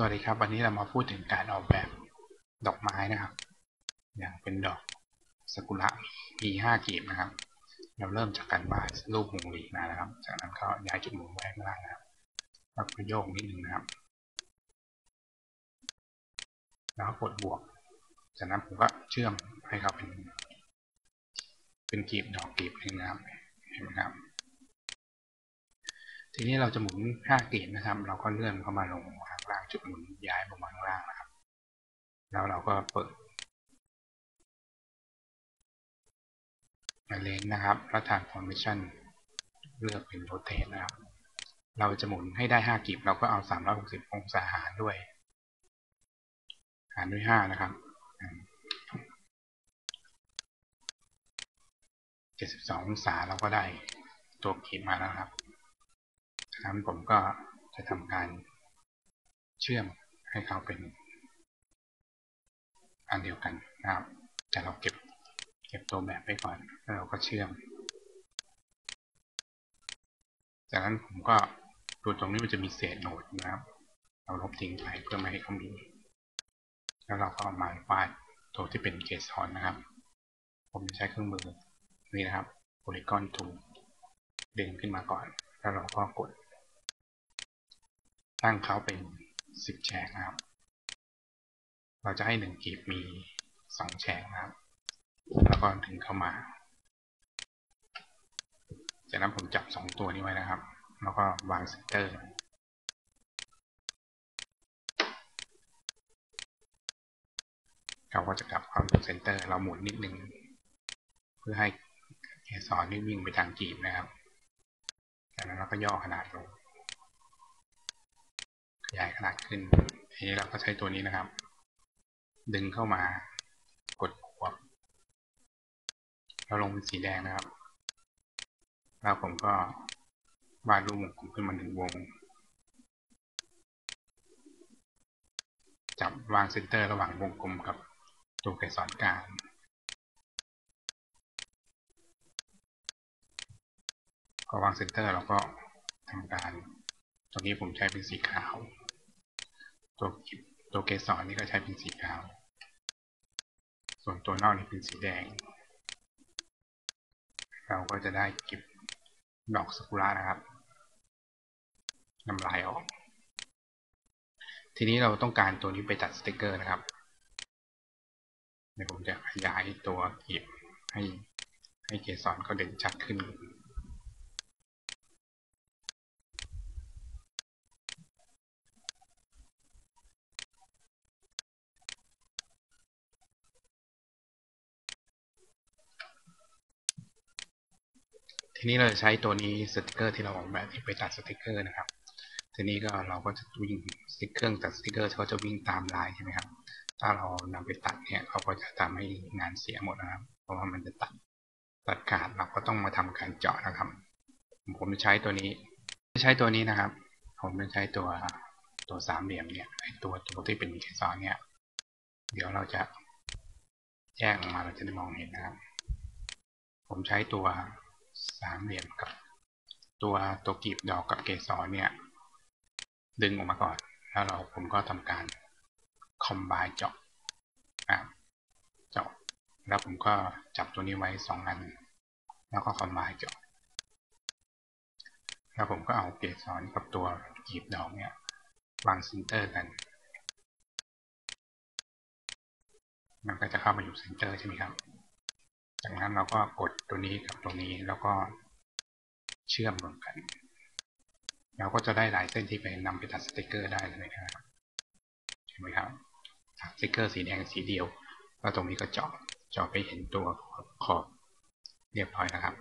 สวัสดีครับ วันนี้เรามาพูดถึงการออกแบบดอกไม้นะครับ อย่างเป็นดอกสกุระมีห้ากีบนะครับ เราเริ่มจากการวาดรูปวงรีมานะครับ จากนั้นก็ย้ายจุดหมุนไว้ข้างล่างนะครับแล้วก็โยกนิดนึงนะครับ แล้วกดบวก จากนั้นผมก็เชื่อมให้เขาเป็น เป็นกีบดอกกีบหนึ่งนะครับเห็นไหมครับ ทีนี้เราจะหมุนห้ากีบนะครับ เราก็เลื่อนเข้ามาลงข้างล่าง จุดหมุนย้ายลงมาข้างล่างนะครับ แล้วเราก็เปิดเลนนะครับแล้วทาง formation เลือกเป็น rotate นะครับ เราจะหมุนให้ได้5กีบเราก็เอา 360 องศาหารด้วย หารด้วย 5 นะครับ 72 องศาเราก็ได้ตัวกีบมาแล้วครับดังนั้นผมก็จะทำการ เชื่อมให้เขาเป็นอันเดียวกันนะครับ แต่เราเก็บเก็บตัวแบบไปก่อน แล้วเราก็เชื่อม จากนั้นผมก็ตัวตรงนี้มันจะมีเศษโนดนะครับ เราลบทิ้งไปเพื่อไม่ให้เขามี แล้วเราก็เอามาวาดตัวที่เป็นเกสรนนะครับ ผมจะใช้เครื่องมือนี่นะครับ Polygon Tool ดึงขึ้นมาก่อน แล้วเราก็กด ตั้งเขาเป็น 10แฉกนะครับ เราจะให้หนึ่งกีบมี2แฉกนะครับ แล้วก็ดึงเข้ามา จากนั้นผมจับ2ตัวนี้ไว้นะครับ แล้วก็วางเซนเตอร์เขาก็จะกลับเข้าสู่เซนเตอร์เราหมุนนิดนึง เพื่อให้เกสรนี่วิ่งไปทางกีบนะครับ จากนั้นเราก็ย่อขนาดลง ขยายขนาดขึ้น ทีนี้เราก็ใช้ตัวนี้นะครับ ดึงเข้ามากดขวบเราลงเป็นสีแดงนะครับ แล้วผมก็วาดรูปวงกลมขึ้นมาหนึ่งวง จับวางเซนเตอร์ระหว่างวงกลมกับตัวเกสรกลางพอวางเซนเตอร์เราก็ทำการ ตรงนี้ผมใช้เป็นสีขาว ตัวตัวเกสรนี่ก็ใช้เป็นสีขาว ส่วนตัวนอกนี่เป็นสีแดง เราก็จะได้เก็บดอกสกุระนะครับนำลายออก ทีนี้เราต้องการตัวนี้ไปตัดสติกเกอร์นะครับเดี๋ยวผมจะขยายตัวกีบให้ให้เกสรเขาเด่นชัดขึ้น ทีนี้เราจะใช้ตัวนี้สติกเกอร์ที่เราออกแบบที่ไปตัดสติกเกอร์นะครับ ทีนี้ก็เราก็จะวิ่งสติกเกอร์ตัดสติกเกอร์เขาจะวิ่งตามลายใช่ไหมครับ ถ้าเรานำไปตัดเนี่ยเขาก็จะทำให้งานเสียหมดนะครับ เพราะว่ามันจะตัดตัดขาดเราก็ต้องมาทำการเจาะนะครับ ผมจะใช้ตัวนี้ใช้ตัวนี้นะครับ ผมจะใช้ตัวตัวสามเหลี่ยมเนี่ยไอตัวตัวที่เป็นเกสรเนี่ย เดี๋ยวเราจะแยกออกมาเราจะได้มองเห็นนะครับ ผมใช้ตัว สามเหลี่ยมกับตัวตัวกีบดอกกับเกสรเนี่ย ดึงออกมาก่อน แล้วเราผมก็ทำการคอมไบเจาะเจาะแล้วผมก็จับตัวนี้ไว้สองอัน แล้วก็คอมไบเจาะแล้วผมก็เอาเกสรกับตัวกีบดอกเนี่ยวางเซนเตอร์กัน มันก็จะเข้ามาอยู่เซนเตอร์ใช่ไหมครับ จากนั้นเราก็กดตัวนี้กับตัวนี้แล้วก็เชื่อมรวมกัน เราก็จะได้หลายเส้นที่ไปนำไปตัดสติกเกอร์ได้เลยนะครับเห็นไหมครับสติกเกอร์สีแดงสีเดียว แล้วตรงนี้ก็เจาะเจาะไปเห็นตัวขอบเรียบร้อยนะครับ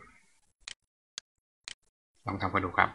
ลองทำกันดูครับ